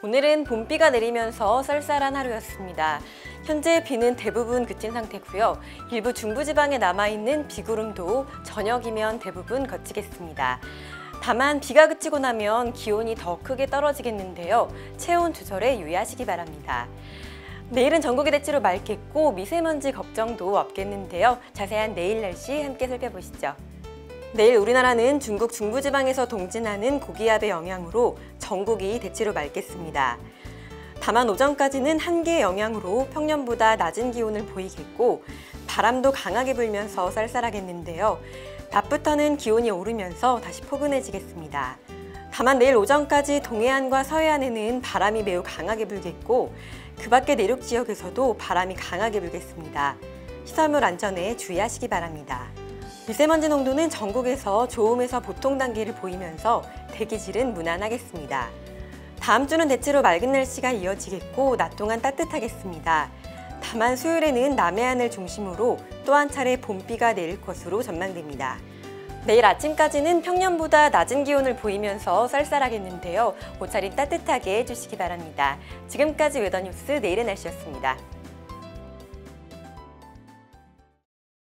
오늘은 봄비가 내리면서 쌀쌀한 하루였습니다. 현재 비는 대부분 그친 상태고요. 일부 중부지방에 남아있는 비구름도 저녁이면 대부분 거치겠습니다. 다만 비가 그치고 나면 기온이 더 크게 떨어지겠는데요. 체온 조절에 유의하시기 바랍니다. 내일은 전국이 대체로 맑겠고 미세먼지 걱정도 없겠는데요. 자세한 내일 날씨 함께 살펴보시죠. 내일 우리나라는 중국 중부지방에서 동진하는 고기압의 영향으로 전국이 대체로 맑겠습니다. 다만 오전까지는 한계의 영향으로 평년보다 낮은 기온을 보이겠고 바람도 강하게 불면서 쌀쌀하겠는데요. 낮부터는 기온이 오르면서 다시 포근해지겠습니다. 다만 내일 오전까지 동해안과 서해안에는 바람이 매우 강하게 불겠고 그 밖의 내륙 지역에서도 바람이 강하게 불겠습니다. 시설물 안전에 주의하시기 바랍니다. 미세먼지 농도는 전국에서 좋음에서 보통 단계를 보이면서 대기질은 무난하겠습니다. 다음 주는 대체로 맑은 날씨가 이어지겠고 낮 동안 따뜻하겠습니다. 다만 수요일에는 남해안을 중심으로 또 한 차례 봄비가 내릴 것으로 전망됩니다. 내일 아침까지는 평년보다 낮은 기온을 보이면서 쌀쌀하겠는데요. 옷차림 따뜻하게 해주시기 바랍니다. 지금까지 웨더뉴스 내일의 날씨였습니다.